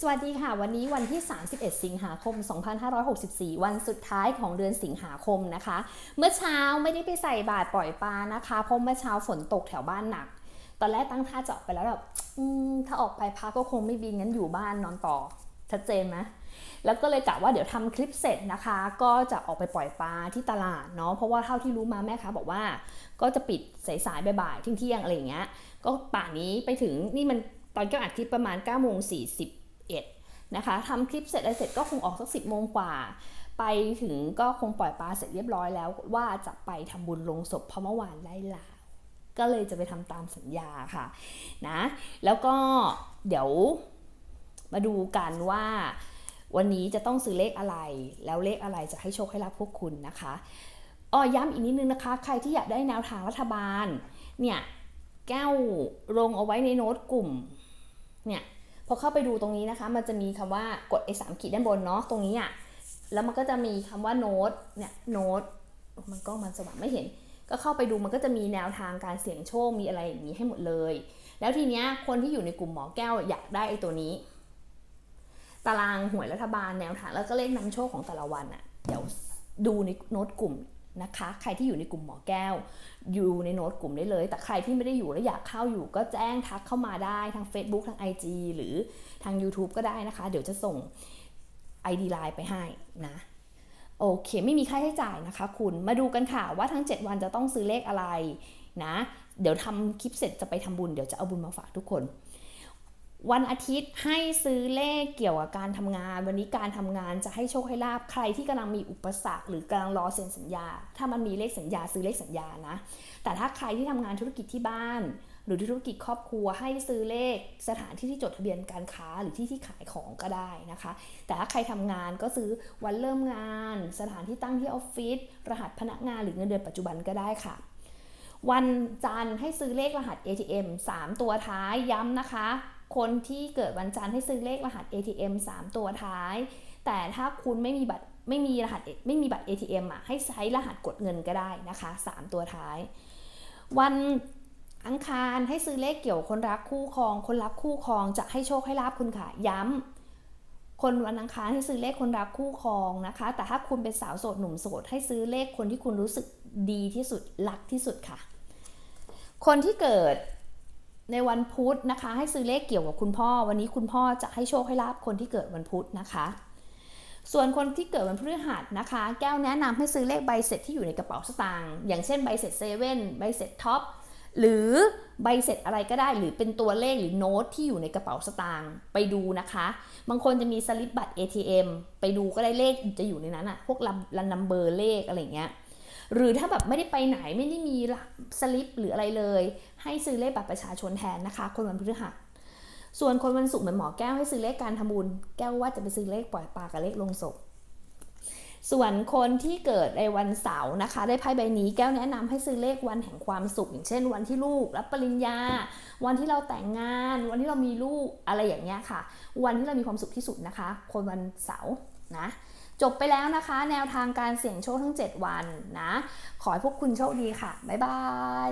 สวัสดีค่ะ วันนี้วันที่ 31 สิงหาคม 2564 วันสุดท้ายของเดือนสิงหาคมนะคะ เมื่อเช้าไม่ได้ไปใส่บาตรปล่อยปลานะคะ เพราะเมื่อเช้าฝนตกแถวบ้านหนัก ตอนแรกตั้งท่าจะออกไปแล้วแบบถ้าออกไปพักก็คงไม่บินงั้นอยู่บ้านนอนต่อ ชัดเจนไหมแล้วก็เลยกะว่าเดี๋ยวทำคลิปเสร็จนะคะ ก็จะออกไปปล่อยปลาที่ตลาดเนาะเพราะว่าเท่าที่รู้มาแม่ค้าบอกว่า ก็จะปิดสายๆบ่ายๆเที่ยงๆอะไรอย่างเงี้ยก็ป่านนี้ไปถึงนี่มันตอนก็อัดคลิปประมาณ9โมงสี่สิบ 41นะคะทำคลิปเสร็จอะไรเสร็จก็คงออกสัก 10 โมงกว่า ไปถึงก็คงปล่อยปลาเสร็จเรียบร้อยแล้ว ว่าจะไปทำบุญลงศพเพราะเมื่อวานไล่ลาก็เลยจะไปทำตามสัญญาค่ะนะแล้วก็เดี๋ยวมาดูกันว่าวันนี้จะต้องซื้อเลขอะไร แล้วเลขอะไรจะให้โชคให้รับพวกคุณนะคะอ้อย้ำอีกนิดนึงนะคะ ใครที่อยากได้แนวทางรัฐบาล เนี่ย แก้วลงเอาไว้ในโน้ตกลุ่ม เนี่ย พอเข้าไปดูตรงนี้นะคะ มันจะมีคำว่ากดไอ้สามขีดด้านบนเนาะตรงนี้อะ่ะแล้วมันก็จะมีคำว่าโน้ตเนี่ยโน้ตมันก็มันสว่างไม่เห็น ก็เข้าไปดูมันก็จะมีแนวทางการเสี่ยงโชคมีอะไรอย่างนี้ให้หมดเลย แล้วทีเนี้ยคนที่อยู่ในกลุ่มหมอแก้วอยากได้ไอ้ตัวนี้ ตารางหวยรัฐบาลแนวทางแล้วก็เลขนำโชคของแต่ละวันอะ่ะเดี๋ยวดูในโน้ตกลุ่ม นะคะ ใครที่อยู่ในกลุ่มหมอแก้ว อยู่ในโน้ตกลุ่มได้เลย แต่ใครที่ไม่ได้อยู่และอยากเข้าอยู่ ก็แจ้งทักเข้ามาได้ทาง Facebook ทาง IG หรือทาง YouTube ก็ได้นะคะ เดี๋ยวจะส่ง ID Line ไปให้นะโอเค ไม่มีค่าใช้จ่ายนะคะ คุณมาดูกันค่ะว่าทั้ง 7 วันจะต้องซื้อเลขอะไรนะ เดี๋ยวทำคลิปเสร็จจะไปทำบุญเดี๋ยวจะเอาบุญมาฝากทุกคน วันอาทิตย์ให้ซื้อเลขเกี่ยวกับการทำงาน วันนี้การทำงานจะให้โชคให้ลาบใครที่กำลังมีอุปสรรคหรือกำลังรอเซ็นสัญญา ถ้ามันมีเลขสัญญาซื้อเลขสัญญานะ แต่ถ้าใครที่ทำงานธุรกิจที่บ้าน หรือธุรกิจครอบครัวให้ซื้อเลขสถานที่ที่จดทะเบียนการค้าหรือที่ที่ขายของก็ได้นะคะ แต่ถ้าใครทำงานก็ซื้อวันเริ่มงาน สถานที่ตั้งที่ออฟฟิศรหัสพนักงานหรือเงินเดือนปัจจุบันก็ได้ค่ะวันจันทร์ให้ซื้อเลขรหัส ATM 3 ตัวท้ายย้ำนะคะ คนที่เกิดวันจันทร์ให้ซื้อเลขรหัส ATM 3 ตัวท้าย แต่ถ้าคุณไม่มีบัตรไม่มีรหัสไม่มีบัตร ATM อะให้ใช้รหัสกดเงินก็ได้นะคะ 3 ตัวท้าย วันอังคารให้ซื้อเลขเกี่ยวคนรักคู่ครอง คนรักคู่ครองจะให้โชคให้ลาบคุณค่ะ ย้ำคนวันอังคารให้ซื้อเลขคนรักคู่ครองนะคะ แต่ถ้าคุณเป็นสาวโสดหนุ่มโสด ให้ซื้อเลขคนที่คุณรู้สึกดีที่สุดรักที่สุดค่ะ คนที่เกิด ในวันพุธนะคะ ให้ซื้อเลขเกี่ยวกับคุณพ่อ วันนี้คุณพ่อจะให้โชคให้ลาบคนที่เกิดวันพุธนะคะ ส่วนคนที่เกิดวันพฤหัสนะคะ แก้วแนะนำให้ซื้อเลขใบเสร็จที่อยู่ในกระเป๋าสตางค์อย่างเช่นใบเสร็จเซเว่นใบเสร็จท็อปหรือใบเสร็จอะไรก็ได้หรือเป็นตัวเลขหรือโน้ตที่อยู่ในกระเป๋าสตางค์ไปดูนะคะ บางคนจะมีสลิปบัตร ATM ไปดูก็ได้เลขจะอยู่ในนั้นอะพวกลันนัมเบอร์เลขอะไรเงี้ย หรือถ้าแบบไม่ได้ไปไหนไม่ได้มีสลิปหรืออะไรเลย ให้ซื้อเลขบัตรประชาชนแทนนะคะ คนวันพฤหัสส่วนคนวันศุกร์เหมือนหมอแก้วให้ซื้อเลขการทำบุญ แก้วว่าจะไปซื้อเลขปล่อยปลากับเลขลงศพส่วนคนที่เกิดในวันเสาร์นะคะ ได้ไพ่ใบนี้แก้วแนะนำให้ซื้อเลขวันแห่งความสุข อย่างเช่น วันที่ลูกรับปริญญา วันที่เราแต่งงาน วันที่เรามีลูกอะไรอย่างเงี้ยค่ะ วันที่เรามีความสุขที่สุดนะคะ คนวันเสาร์ นะจบไปแล้วนะคะ แนวทางการเสี่ยงโชคทั้ง 7 วันนะ ขอให้พวกคุณโชคดีค่ะ บ๊ายบาย